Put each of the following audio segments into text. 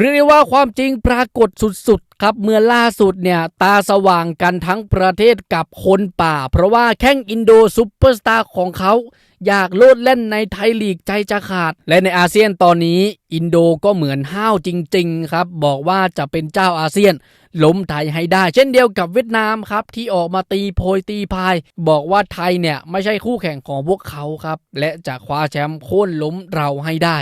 เรียกได้ว่าความจริงปรากฏสุดๆ ครับเมื่อล่าสุดเนี่ยตาสว่างกันทั้งประเทศกับคนป่า เพราะว่าแข้งอินโดซูเปอร์สตาร์ของเขาอยากโลดเล่นในไทยลีกใจจะขาด และในอาเซียนตอนนี้อินโดก็เหมือนห้าวจริง ๆ ครับ บอกว่าจะเป็นเจ้าอาเซียน ล้มไทยให้ได้ เช่นเดียวกับเวียดนามครับ ที่ออกมาตีโพยตีพาย บอกว่าไทยเนี่ยไม่ใช่คู่แข่งของพวกเขาครับ และจะคว้าแชมป์โค่นล้มเราให้ได้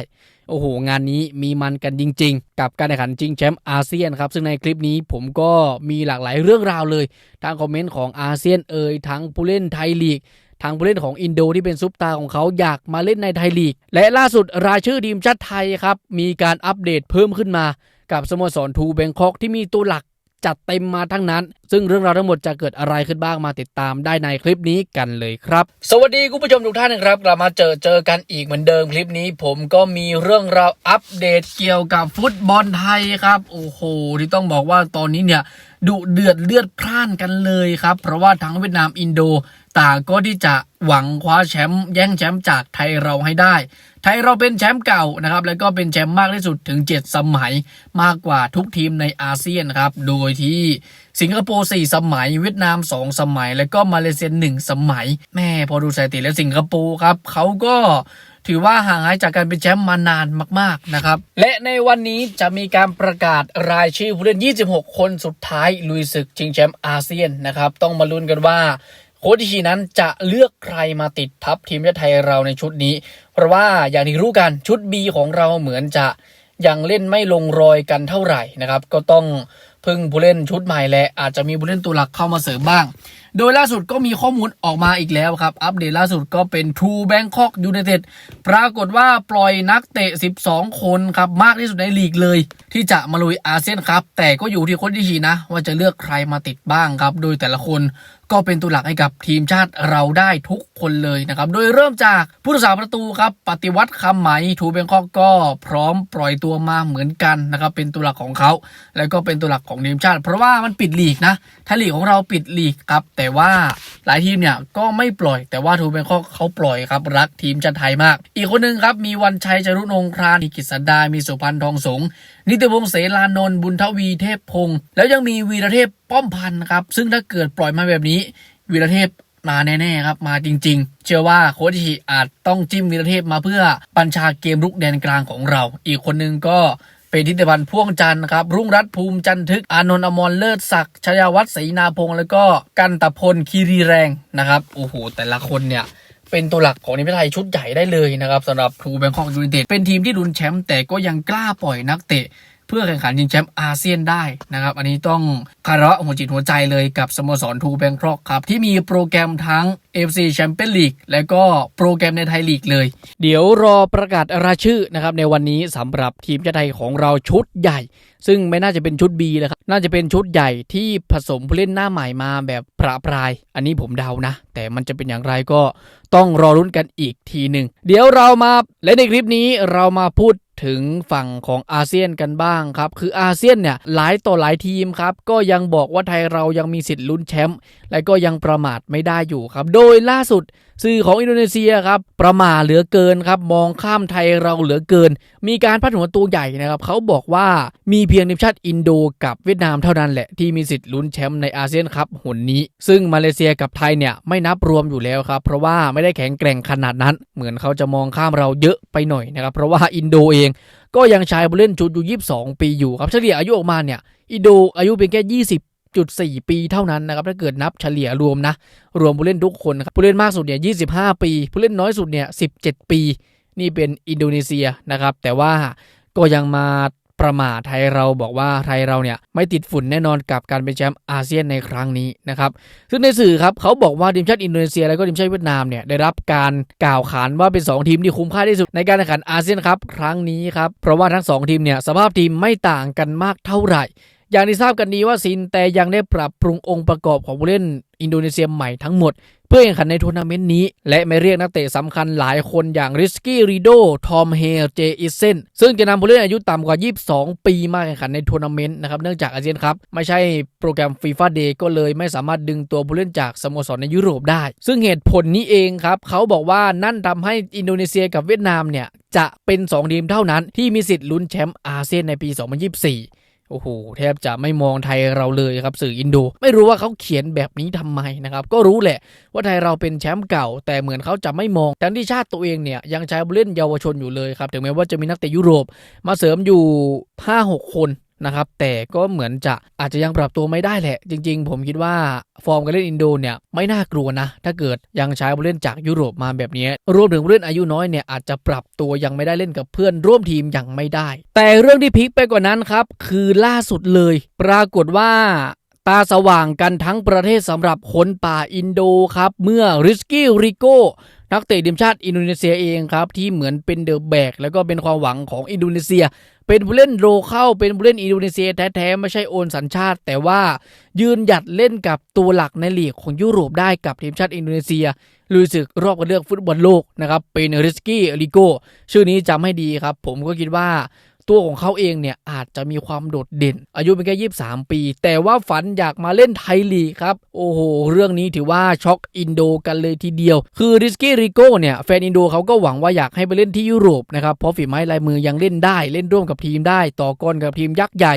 โอ้โห งานนี้มีมันกันจริง ๆ กับการแข่งขันจริงแชมป์อาเซียนครับ ซึ่งในคลิปนี้ผมก็มีหลากหลายเรื่องราวเลยทั้งคอมเมนต์ของอาเซียนเอ่ยทั้งผู้เล่นไทยลีกทางผู้เล่นของอินโดที่เป็นซุปตาของเขาอยากมาเล่นในไทยลีก และล่าสุดรายชื่อทีมชาติไทยครับ มีการอัปเดตเพิ่มขึ้นมากับสโมสรทูแบงคอกที่มีตัวหลัก จัดเต็มมาทั้งนั้น ซึ่งเรื่องราวทั้งหมดจะเกิดอะไรขึ้นบ้างมาติดตามได้ในคลิปนี้กันเลยครับ สวัสดีคุณผู้ชมทุกท่านนะครับกลับมาเจอเจอกันอีกเหมือนเดิมคลิปนี้ ผมก็มีเรื่องราวอัปเดตเกี่ยวกับฟุตบอลไทยครับโอ้โหที่ต้องบอกว่าตอนนี้เนี่ยดุเดือดเลือดพล่านกันเลยครับ เพราะว่าทั้งเวียดนามอินโดต่างก็ที่จะหวังคว้าแชมป์แย่งแชมป์จากไทยเราให้ได้ ทยเราเป็นแชมป์เก่านะครับแล้วก็เป็นแชมป์มากที่สุดถึง 7 สมัยมากกว่าทุกทีมในอาเซียนครับโดยที่สิงคโปร์ 4 สมัย เวียดนาม 2 สมัย แล้วก็มาเลเซีย 1 สมัย แม่พอดูสถิติแล้วสิงคโปร์ครับเขาก็ถือว่าห่างหายจากการเป็นแชมป์มานานมากๆนะครับ และในวันนี้จะมีการประกาศรายชื่อผู้เล่น 26 คนสุดท้ายลุยศึกชิงแชมป์อาเซียนนะครับ ต้องมาลุ้นกันว่าโค้ชอิชินั้นจะเลือกใครมาติดทัพทีมชาติไทยเราในชุดนี้ เพราะว่าอย่างที่รู้กันชุด B ของเราเหมือนจะยังเล่นไม่ลงรอยกันเท่าไหร่นะครับ ก็ต้องพึ่งผู้เล่นชุดใหม่และอาจจะมีผู้เล่นตัวหลักเข้ามาเสริมบ้าง โดยล่าสุดก็มีข้อมูลออกมาอีกแล้วครับ อัปเดตล่าสุดก็เป็น True Bangkok United ปรากฏว่าปล่อยนักเตะ 12 คนครับ มากที่สุดในลีกเลย ที่จะมาลุยอาเซียนครับ แต่ก็อยู่ที่ค้ชดิชีนะ ว่าจะเลือกใครมาติดบ้างครับ โดยแต่ละคน ก็เป็นตัวหลักให้กับทีมชาติเราได้ทุกคนเลยนะครับ โดยเริ่มจากผู้รักษาประตูครับ ปฏิวัติคำไหมทูเบงคอกก็พร้อมปล่อยตัวมาเหมือนกันนะครับ เป็นตัวหลักของเขา แล้วก็เป็นตัวหลักของทีมชาติ เพราะว่ามันปิดลีกนะถ้าลีกของเราปิดลีกครับ แต่ว่า หลายทีมเนี่ยก็ไม่ปล่อย แต่ว่าทูเบงคอกเขาปล่อยครับรักทีมชาติไทยมาก อีกคนหนึ่งครับมีวันชัยจรุนงครานมีกิษดา มีสุพันธ์ทองสง นิติวงศ์เสลานนท์บุญทวีเทพพงศ์แล้วยังมีวีรเทพป้อมพันธ์ครับซึ่งถ้าเกิดปล่อยมาแบบนี้ วีรเทพมาแน่ๆครับมาจริง ๆ เชื่อว่าโค้ชอิชิอาจต้องจิ้มวีรเทพมาเพื่อบัญชาเกมรุกแดนกลางของเรา อีกคนนึงก็ เป็นทิติพันธ์พ่วงจันทร์ครับ รุ่งรัตน์ภูมิจันทึก อานนท์อมรเลิศศักดิ์ชยวัฒน์ศรีนาพงศ์แล้วก็กันตะพลคีรีแรงนะครับ โอ้โห แต่ละคนเนี่ยเป็นตัวหลักของทีมไทยชุดใหญ่ได้เลยนะครับสำหรับทรูแบงคอกยูไนเต็ดเป็นทีมที่ลุ้นแชมป์แต่ก็ยังกล้าปล่อยนักเตะ เพื่อแข่งขันชิงแชมป์อาเซียนได้นะครับ อันนี้ต้องคาระหัวจิตหัวใจเลยกับสโมสรทูแบงคอกครับ ที่มีโปรแกรมทั้ง FC Champions League และก็โปรแกรมในไทยลีกเลย เดี๋ยวรอประกาศรายชื่อนะครับในวันนี้สำหรับทีมชาติไทยของเราชุดใหญ่ ซึ่งไม่น่าจะเป็นชุด B เลยครับน่าจะเป็นชุดใหญ่ที่ผสมผู้เล่นหน้าใหม่มาแบบประปราย อันนี้ผมเดานะ แต่มันจะเป็นอย่างไรก็ต้องรอรุ้นกันอีกทีหนึ่งเดี๋ยวเรามาและในคลิปนี้เรามาพูด ถึงฝั่งของอาเซียนกันบ้างครับ คืออาเซียนเนี่ยหลายต่อหลายทีมครับ ก็ยังบอกว่าไทยเรายังมีสิทธิ์ลุ้นแชมป์และก็ยังประมาทไม่ได้อยู่ครับ โดยล่าสุดสื่อของอินโดนีเซียครับประมาทเหลือเกินครับมองข้ามไทยเราเหลือเกิน มีการพัดหัวตัวใหญ่นะครับเขาบอกว่ามีเพียงทีมชาติอินโดกับเวียดนามเท่านั้นแหละที่มีสิทธิ์ลุ้นแชมป์ในอาเซียนครับหนนี้ ซึ่งมาเลเซียกับไทยเนี่ยไม่นับรวมอยู่แล้วครับเพราะว่าไม่ได้แข็งแกร่งขนาดนั้น เหมือนเขาจะมองข้ามเราเยอะไปหน่อยนะครับเพราะว่าอินโดเองก็ยังใช้ผู้เล่นชุดอยู่ 22 ปีอยู่ครับเฉลี่ยอายุออกมาเนี่ยอินโดอายุเพียงแค่ 20.4ปีเท่านั้นนะครับถ้าเกิดนับเฉลี่ยรวมนะ รวมผู้เล่นทุกคนครับผู้เล่นมากสุดเนี่ย25 ปี ผู้เล่นน้อยสุดเนี่ย17 ปี นี่เป็นอินโดนีเซียนะครับ แต่ว่าก็ยังมาประมาทไทยเราบอกว่าไทยเราเนี่ยไม่ติดฝุ่นแน่นอนกับการเป็นแชมป์อาเซียนในครั้งนี้นะครับ ซึ่งในสื่อครับเขาบอกว่าทีมชาติอินโดนีเซีย และก็ทีมชาติเวียดนามเนี่ยได้รับการกล่าวขานว่าเป็น 2 ทีมที่คุ้มค่าที่สุดในการแข่งขันอาเซียนครับครั้งนี้ครับ เพราะว่าทั้ง 2 ทีมเนี่ยสภาพทีมไม่ต่างกันมากเท่าไหร่ อย่างที่ทราบกันดีว่าซินแต่ยังได้ปรับปรุงองค์ประกอบของผู้เล่นอินโดนีเซียใหม่ทั้งหมด เพื่อแข่งขันในทัวร์นาเมนต์นี้ และไม่เรียกนักเตะสำคัญหลายคนอย่างริสกี้รีโด ทอมเฮลเจอิเซนซึ่งจะนำผู้เล่นอายุต่ำกว่า 22 ปีมาแข่งขันในทัวร์นาเมนต์นะครับเนื่องจากอาเซียนครับ ไม่ใช่โปรแกรมฟีฟ่าเดย์ก็เลยไม่สามารถดึงตัวผู้เล่นจากสโมสรในยุโรปได้ ซึ่งเหตุผลนี้เองครับเขาบอกว่านั่นทำให้อินโดนีเซียกับเวียดนามเนี่ยจะเป็น 2 ทีมเท่านั้นที่มีสิทธิ์ลุ้นแชมป์อาเซียนในปี 2024 โอ้โหแทบจะไม่มองไทยเราเลยครับสื่ออินโด ไม่รู้ว่าเขาเขียนแบบนี้ทำไมนะครับ ก็รู้แหละว่าไทยเราเป็นแชมป์เก่า แต่เหมือนเขาจะไม่มองทั้งที่ชาติตัวเองเนี่ยยังใช้ผู้เล่นเยาวชนอยู่เลยครับถึงแม้ว่าจะมีนักเตะยุโรปมาเสริมอยู่ 5-6 คน นะครับ แต่ก็เหมือนจะอาจจะยังปรับตัวไม่ได้แหละ จริง ๆ ผมคิดว่าฟอร์มการเล่นอินโดเนี่ยไม่น่ากลัวนะ ถ้าเกิดยังใช้ผู้เล่นจากยุโรปมาแบบนี้ รวมถึงผู้เล่นอายุน้อยเนี่ยอาจจะปรับตัวยังไม่ได้เล่นกับเพื่อนร่วมทีมยังไม่ได้ แต่เรื่องที่พลิกไปกว่านั้นครับคือล่าสุดเลย ปรากฏว่า ตาสว่างกันทั้งประเทศสำหรับคนป่าอินโดครับ เมื่อริสกี้ริโกนักเตะทีมชาติอินโดนีเซียเองครับที่เหมือนเป็นเดอะแบกแล้วก็เป็นความหวังของอินโดนีเซีย เป็นผู้เล่นโรเข้าเป็นผู้เล่นอินโดนีเซียแท้ๆไม่ใช่โอนสัญชาติ แต่ว่ายืนหยัดเล่นกับตัวหลักในลีกของยุโรปได้กับทีมชาติอินโดนีเซียลุยศึกรอบคัดเลือกฟุตบอลโลกนะครับเป็นริสกี้ริโกชื่อนี้จำให้ดีครับ ผมก็คิดว่า ตัวของเขาเองเนี่ยอาจจะมีความโดดเด่น อายุเป็นแค่ 23 ปี แต่ว่าฝันอยากมาเล่นไทยลีกครับ โอ้โห เรื่องนี้ถือว่าช็อกอินโดกันเลยทีเดียว คือริสกี้ริโก้เนี่ยแฟนอินโดเขาก็หวังว่าอยากให้ไปเล่นที่ยุโรปนะครับเพราะฝีไม้ลายมือยังเล่นได้เล่นร่วมกับทีมได้ ต่อกรกับทีมยักษ์ใหญ่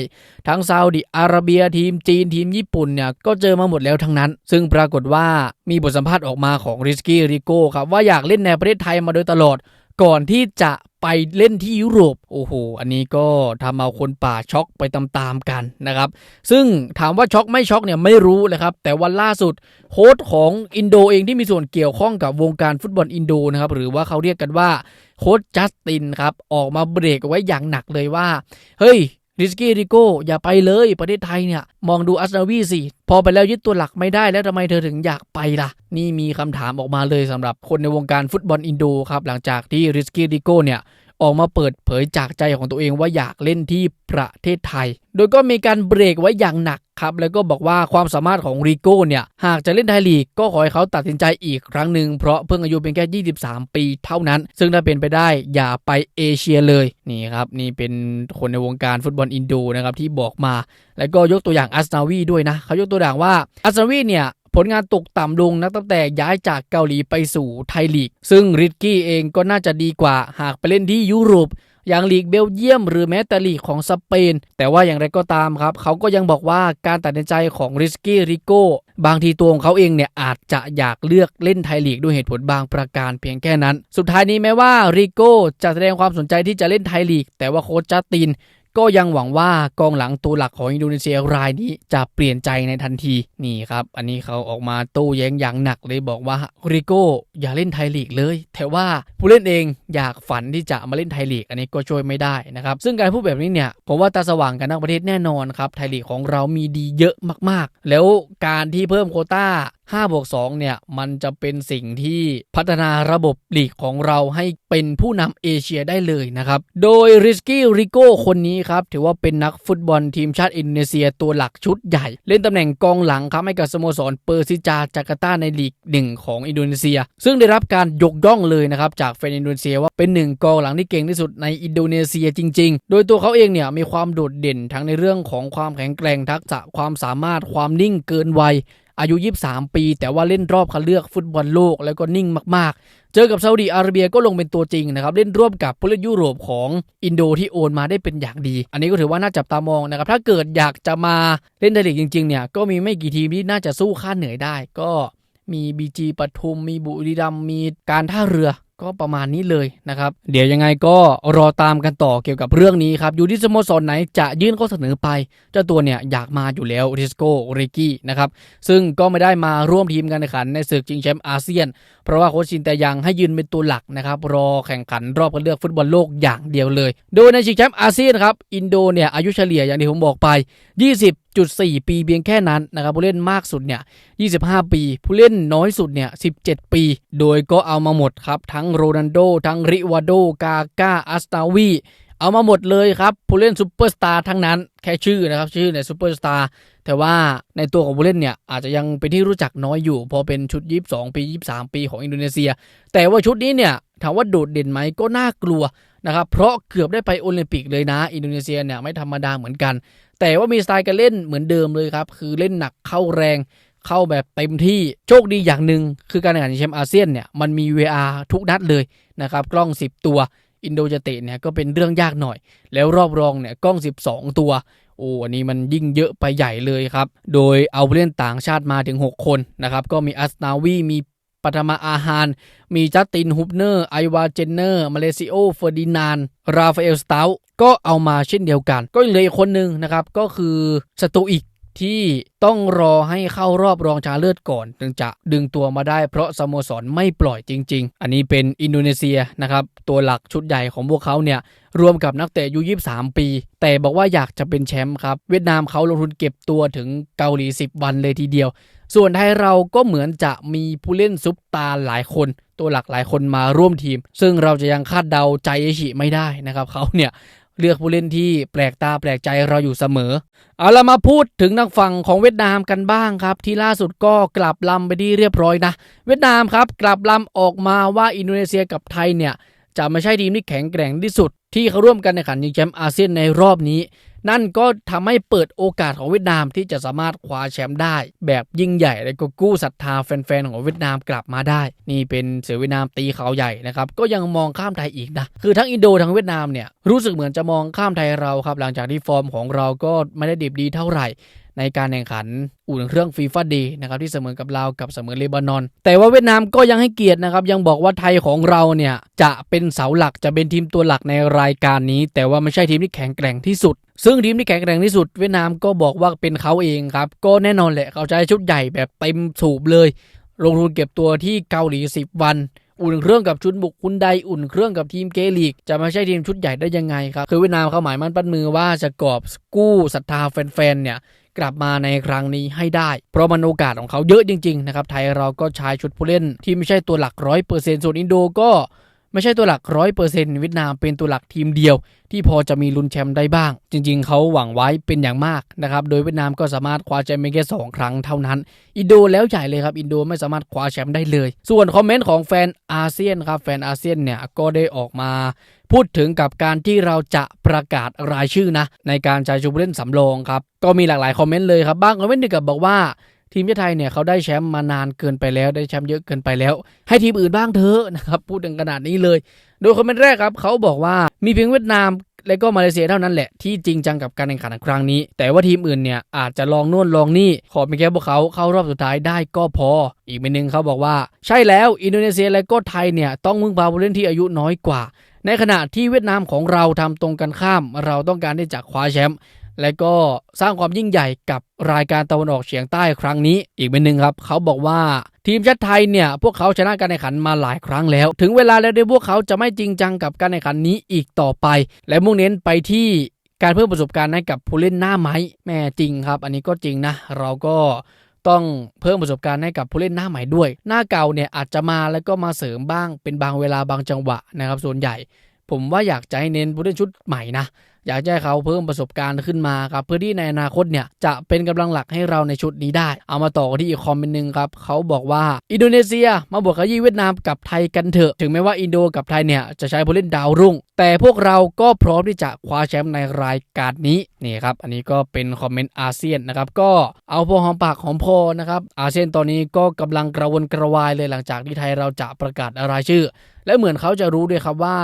ทั้งซาอุดิอาระเบียทีมจีนทีมญี่ปุ่นเนี่ยก็เจอมาหมดแล้วทั้งนั้น ซึ่งปรากฏว่ามีบทสัมภาษณ์ออกมาของริสกี้ริโก้ครับว่าอยากเล่นในประเทศไทยมาโดยตลอดก่อนที่จะ ไปเล่นที่ยุโรปโอ้โห อันนี้ก็ทำเอาคนป่าช็อกไปตามๆกันนะครับ ซึ่งถามว่าช็อกไม่ช็อกเนี่ยไม่รู้เลยครับ แต่วันล่าสุดโค้ชของอินโดเองที่มีส่วนเกี่ยวข้องกับวงการฟุตบอลอินโดนะครับหรือว่าเขาเรียกกันว่าโค้ชจัสตินครับออกมาเบรกไว้อย่างหนักเลยว่า เฮ้ย ริสกี้ริโก้อย่าไปเลยประเทศไทยเนี่ย มองดูอัสนาวีสิพอไปแล้วยึดตัวหลักไม่ได้แล้วทำไมเธอถึงอยากไปล่ะ นี่มีคำถามออกมาเลยสำหรับคนในวงการฟุตบอลอินโดครับหลังจากที่ริสกี้ริโก้เนี่ย ออกมาเปิดเผยจากใจของตัวเองว่าอยากเล่นที่ประเทศไทย โดยก็มีการเบรกไว้อย่างหนักครับ แล้วก็บอกว่าความสามารถของริโก้เนี่ย หากจะเล่นไทยลีกก็ขอให้เขาตัดสินใจอีกครั้งหนึ่งเพราะเพิ่งอายุเป็นแค่ 23 ปีเท่านั้น ซึ่งถ้าเป็นไปได้อย่าไปเอเชียเลยนี่ครับนี่เป็นคนในวงการฟุตบอลอินโดนะครับที่บอกมา แล้วก็ยกตัวอย่างอัสนาวีด้วยนะเขายกตัวอย่างว่าอัสนาวีเนี่ย ผลงานตกต่ำลงนักตั้งแต่ย้ายจากเกาหลีไปสู่ไทยลีก ซึ่งริกกี้เองก็น่าจะดีกว่าหากไปเล่นที่ยุโรปอย่างลีกเบลเยียมหรือแม้แต่ลีกของสเปน แต่ว่าอย่างไรก็ตามครับ เขาก็ยังบอกว่าการตัดสินใจของริสกี้ริโก้บางทีตัวของเขาเองเนี่ยอาจจะอยากเลือกเล่นไทยลีกด้วยเหตุผลบางประการเพียงแค่นั้น สุดท้ายนี้แม้ว่าริโก้จะแสดงความสนใจที่จะเล่นไทยลีก แต่ว่าโค้ชจัสติน ก็ยังหวังว่ากองหลังตัวหลักของอินโดนีเซียรายนี้จะเปลี่ยนใจในทันทีนี่ครับ อันนี้เขาออกมาโต้แย้งอย่างหนักเลยบอกว่าริโก้อย่าเล่นไทยลีกเลย แต่ว่าผู้เล่นเองอยากฝันที่จะมาเล่นไทยลีก อันนี้ก็ช่วยไม่ได้นะครับ ซึ่งการพูดแบบนี้เนี่ยผมว่าตาสว่างกันทั้งประเทศแน่นอนครับไทยลีกของเรามีดีเยอะมากๆ แล้วการที่เพิ่มโคต้า 5บวก2เนี่ยมันจะเป็นสิ่งที่พัฒนาระบบลีกของเราให้เป็นผู้นำเอเชียได้เลยนะครับ โดยริสกี้ริโก้คนนี้ครับ ถือว่าเป็นนักฟุตบอลทีมชาติอินโดนีเซียตัวหลักชุดใหญ่ เล่นตำแหน่งกองหลังครับให้กับสโมสรเปอร์ซิจาจาการ์ตาในลีกหนึ่งของอินโดนีเซีย ซึ่งได้รับการยกย่องเลยนะครับจากแฟนอินโดนีเซียว่าเป็นหนึ่งกองหลังที่เก่งที่สุดในอินโดนีเซียจริง ๆ โดยตัวเขาเองเนี่ยมีความโดดเด่นทั้งในเรื่องของความแข็งแกร่งทักษะความสามารถความนิ่งเกินวัย อายุ 23 ปี แต่ว่าเล่นรอบคัดเลือกฟุตบอลโลกแล้วก็นิ่งมาก ๆ เจอกับซาอุดีอาระเบียก็ลงเป็นตัวจริงนะครับ เล่นร่วมกับผู้เล่นยุโรปของอินโดที่โอนมาได้เป็นอย่างดี อันนี้ก็ถือว่าน่าจับตามองนะครับ ถ้าเกิดอยากจะมาเล่นไทยลีกจริง ๆ เนี่ย ก็มีไม่กี่ทีมที่น่าจะสู้ค่าเหนื่อยได้ ก็มีบีจีปทุม มีบุรีรัมย์มีการท่าเรือ ก็ประมาณนี้เลยนะครับ เดี๋ยวยังไงก็รอตามกันต่อเกี่ยวกับเรื่องนี้ครับ อยู่ที่สโมสรไหนจะยื่นข้อเสนอไป เจ้าตัวเนี่ยอยากมาอยู่แล้วริสโกริกี้นะครับ ซึ่งก็ไม่ได้มาร่วมทีมการแข่งขันในศึกชิงแชมป์อาเซียน เพราะว่าโค้ชชินแต่ยังให้ยืนเป็นตัวหลักนะครับ รอแข่งขันรอบคัดเลือกฟุตบอลโลกอย่างเดียวเลย โดยในชิงแชมป์อาเซียนครับ อินโดเนี่ยอายุเฉลี่ยอย่างที่ผมบอกไป 20 20.4ปีเพียงแค่นั้นนะครับผู้เล่นมากสุดเนี่ย 25 ปี ผู้เล่นน้อยสุดเนี่ย 17 ปี โดยก็เอามาหมดครับ ทั้งโรนัลโด ทั้งริวาโด กาก้าอัสตาวีเอามาหมดเลยครับ ผู้เล่นซูเปอร์สตาร์ทั้งนั้น แค่ชื่อนะครับ ชื่อเนี่ยซูเปอร์สตาร์แต่ว่าในตัวของผู้เล่นเนี่ย อาจจะยังเป็นที่รู้จักน้อยอยู่ พอเป็นชุด 22 ปี 23 ปีของอินโดนีเซีย แต่ว่าชุดนี้เนี่ยถามว่าโดดเด่นไหมก็น่ากลัวนะครับ เพราะเกือบได้ไปโอลิมปิกเลยนะ อินโดนีเซียเนี่ยไม่ธรรมดาเหมือนกัน แต่ว่ามีสไตล์การเล่นเหมือนเดิมเลยครับ คือเล่นหนักเข้าแรงเข้าแบบเต็มที่โชคดีอย่างหนึ่งคือการแข่งขันแชมป์อาเซียนเนี่ยมันมี VR ทุกนัดเลยนะครับ กล้อง 10 ตัวอินโดจะเตะเนี่ยก็เป็นเรื่องยากหน่อย แล้วรอบรองเนี่ยกล้อง 12 ตัวโอ้อันนี้มันยิ่งเยอะไปใหญ่เลยครับ โดยเอาผู้เล่นต่างชาติมาถึง 6 คนนะครับ ก็มีอัสนาวี มี ปัทมาอาฮานมีจัสตินฮุบเนอร์ ไอวาเจนเนอร์ มาเลซิโอเฟอร์ดินาน ราฟาเอลสตาลก็เอามาเช่นเดียวกัน ก็ยังเหลืออีกคนหนึ่งนะครับ ก็คือสตูอิกที่ต้องรอให้เข้ารอบรองชนะเลิศก่อน ถึงจะดึงตัวมาได้เพราะสโมสรไม่ปล่อยจริง ๆ อันนี้เป็นอินโดนีเซียนะครับ ตัวหลักชุดใหญ่ของพวกเขาเนี่ย รวมกับนักเตะอายุ23 ปี แต่บอกว่าอยากจะเป็นแชมป์ครับ เวียดนามเขาลงทุนเก็บตัวถึงเกาหลี 10 วันเลยทีเดียว ส่วนไทยเราก็เหมือนจะมีผู้เล่นซุปตาหลายคน ตัวหลักหลายคนมาร่วมทีม ซึ่งเราจะยังคาดเดาใจเอชิไม่ได้นะครับเขาเนี่ยเลือกผู้เล่นที่แปลกตาแปลกใจเราอยู่เสมอ เอาละมาพูดถึงทางฝั่งของเวียดนามกันบ้างครับ ที่ล่าสุดก็กลับลำไปที่เรียบร้อยนะ เวียดนามครับกลับลำออกมาว่าอินโดนีเซียกับไทยเนี่ยจะไม่ใช่ทีมที่แข็งแกร่งที่สุด ที่เขาร่วมกันในขันยิงแชมป์อาเซียนในรอบนี้ นั่นก็ทำให้เปิดโอกาสของเวียดนามที่จะสามารถคว้าแชมป์ได้ แบบยิ่งใหญ่และก็กู้ศรัทธาแฟนๆของเวียดนามกลับมาได้ นี่เป็นเสือเวียดนามตีเขาใหญ่นะครับก็ยังมองข้ามไทยอีกนะคือทั้งอินโดทั้งเวียดนามเนี่ยรู้สึกเหมือนจะมองข้ามไทยเราครับหลังจากที่ฟอร์มของเราก็ไม่ได้ดีดีเท่าไหร่ ในการแข่งขันอุ่นเครื่องฟีฟ่าดีนะครับที่เสมอกับลาวกับเสมอเลบานอน แต่ว่าเวียดนามก็ยังให้เกียรตินะครับ ยังบอกว่าไทยของเราเนี่ยจะเป็นเสาหลักจะเป็นทีมตัวหลักในรายการนี้ แต่ว่าไม่ใช่ทีมที่แข็งแกร่งที่สุด ซึ่งทีมที่แข็งแกร่งที่สุด เวียดนามก็บอกว่าเป็นเขาเองครับก็แน่นอนแหละเขาใช้ชุดใหญ่แบบเต็มสูบเลย ลงทุนเก็บตัวที่เกาหลี 10 วันอุ่นเครื่องกับชุดบุกคุณใดอุ่นเครื่องกับทีมเกลีก จะไม่ใช่ทีมชุดใหญ่ได้ยังไงครับ คือเวียดนามเขาหมายมั่นปั้นมือว่าจะกอบกู้ศรัทธาแฟนๆเนี่ย กลับมาในครั้งนี้ให้ได้ เพราะมันโอกาสของเขาเยอะจริงๆนะครับไทยเราก็ใช้ชุดผู้เล่นที่ไม่ใช่ตัวหลักร้อยเปอร์เซ็นต์ส่วนอินโดก็ ไม่ใช่ตัวหลักร้อยเปอร์เซ็นต์เวียดนามเป็นตัวหลักทีมเดียว ที่พอจะมีลุ้นแชมป์ได้บ้าง จริง ๆ เขาหวังไว้เป็นอย่างมากนะครับ โดยเวียดนามก็สามารถคว้าแชมป์เพียงแค่สองครั้งเท่านั้น อินโดแล้วใหญ่เลยครับ อินโดไม่สามารถคว้าแชมป์ได้เลย ส่วนคอมเมนต์ของแฟนอาเซียนครับ แฟนอาเซียนเนี่ยก็ได้ออกมาพูดถึงกับการที่เราจะประกาศรายชื่อนะในการใช้ชุดผู้เล่นสำรองครับ ก็มีหลากหลายคอมเมนต์เลยครับ บ้างคอมเมนต์หนึ่งกับบอกว่า ทีมชาติไทยเนี่ยเขาได้แชมป์มานานเกินไปแล้วได้แชมป์เยอะเกินไปแล้ว ให้ทีมอื่นบ้างเถอะนะครับพูดถึงขนาดนี้เลย โดยคอมเมนต์แรกครับเขาบอกว่ามีเพียงเวียดนามและก็มาเลเซียเท่านั้นแหละที่จริงจังกับการแข่งขันครั้งนี้ แต่ว่าทีมอื่นเนี่ยอาจจะลองโน่นลองนี่ ขอเพียงแค่พวกเขาเข้ารอบสุดท้ายได้ก็พอ อีกเมนหนึ่งเขาบอกว่า ใช่แล้วอินโดนีเซียและก็ไทยเนี่ยต้องมึงพาผู้เล่นที่อายุน้อยกว่า ในขณะที่เวียดนามของเราทำตรงกันข้าม เราต้องการที่จะคว้าแชมป์ และก็สร้างความยิ่งใหญ่กับรายการตะวันออกเฉียงใต้ครั้งนี้ อีกเป็นหนึ่งครับ เขาบอกว่าทีมชาติไทยเนี่ย พวกเขาชนะการแข่งขันมาหลายครั้งแล้ว ถึงเวลาแล้วที่พวกเขาจะไม่จริงจังกับการแข่งขันนี้อีกต่อไป และมุ่งเน้นไปที่การเพิ่มประสบการณ์ให้กับผู้เล่นหน้าไม้แม่จริงครับ อันนี้ก็จริงนะ เราก็ต้องเพิ่มประสบการณ์ให้กับผู้เล่นหน้าใหม่ด้วย หน้าเก่าเนี่ยอาจจะมาแล้วก็มาเสริมบ้างเป็นบางเวลาบางจังหวะนะครับส่วนใหญ่ ผมว่าอยากจะให้เน้นผู้เล่นชุดใหม่นะ อยากให้เขาเพิ่มประสบการณ์ขึ้นมาครับเพื่อที่ในอนาคตเนี่ยจะเป็นกำลังหลักให้เราในชุดนี้ได้ เอามาต่อกันที่อีกคอมเมนต์หนึ่งครับเขาบอกว่าอินโดนีเซีย มาบวกขยี้เวียดนามกับไทยกันเถอะ ถึงแม้ว่าอินโดกับไทยเนี่ยจะใช้ผู้เล่นดาวรุ่ง แต่พวกเราก็พร้อมที่จะคว้าแชมป์ในรายการนี้นี่ครับอันนี้ก็เป็นคอมเมนต์อาเซียนนะครับก็เอาพอหอมปากหอมคอนะครับอาเซียนตอนนี้ก็กำลังกระวนกระวายเลยหลังจากที่ไทยเราจะประกาศรายชื่อ และเหมือนเขาจะรู้ด้วยครับว่า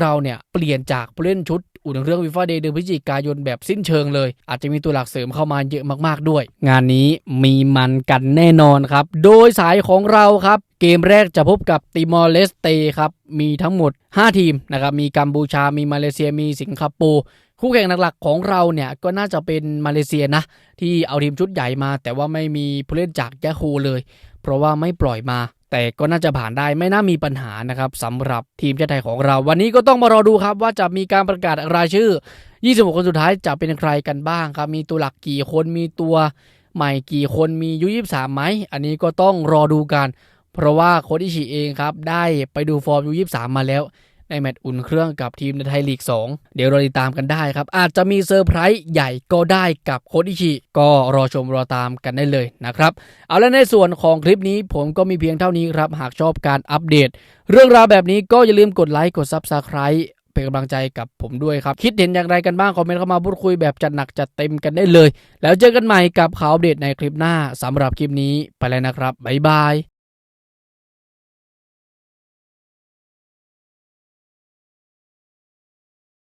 เราเนี่ยเปลี่ยนจากผู้เล่นชุด อุ่นเครื่องวิฟาเดย์เดือนพฤศจิกายนแบบสิ้นเชิงเลย อาจจะมีตัวหลักเสริมเข้ามาเยอะมากๆด้วย งานนี้มีมันกันแน่นอนครับ โดยสายของเราครับ เกมแรกจะพบกับติมอร์เลสเตครับ มีทั้งหมด 5 ทีมนะครับ มีกัมพูชา มีมาเลเซีย มีสิงคโปร์คู่แข่งหลักๆของเราเนี่ยก็น่าจะเป็นมาเลเซียนะ ที่เอาทีมชุดใหญ่มา แต่ว่าไม่มีผู้เล่นจากยาคูเลย เพราะว่าไม่ปล่อยมา แต่ก็น่าจะผ่านได้ไม่น่ามีปัญหานะครับสำหรับทีมชาติไทยของเรา วันนี้ก็ต้องมารอดูครับว่าจะมีการประกาศรายชื่อ 26 คนสุดท้ายจะเป็นใครกันบ้างครับมีตัวหลักกี่คนมีตัวใหม่กี่คนมียุยบีสามไหมอันนี้ก็ต้องรอดูกัน เพราะว่าโค้ชอิชิเองครับได้ไปดูฟอร์มยุยบีสามมาแล้ว ในแมตช์อุ่นเครื่องกับทีมในไทยลีก 2 เดี๋ยวเราติดตามกันได้ครับ อาจจะมีเซอร์ไพรส์ใหญ่ก็ได้กับโค้ชอิชิก็รอชมรอตามกันได้เลยนะครับ เอาแล้วในส่วนของคลิปนี้ผมก็มีเพียงเท่านี้ครับ หากชอบการอัปเดต เรื่องราวแบบนี้ก็อย่าลืมกดไลค์กด Subscribe เป็นกำลังใจกับผมด้วยครับ คิดเห็นอย่างไรกันบ้าง คอมเมนต์เข้ามาพูดคุยแบบจัดหนักจัดเต็มกันได้เลย แล้วเจอกันใหม่กับข่าวอัปเดตในคลิปหน้าสำหรับคลิปนี้ไปแล้วนะครับบ๊ายบาย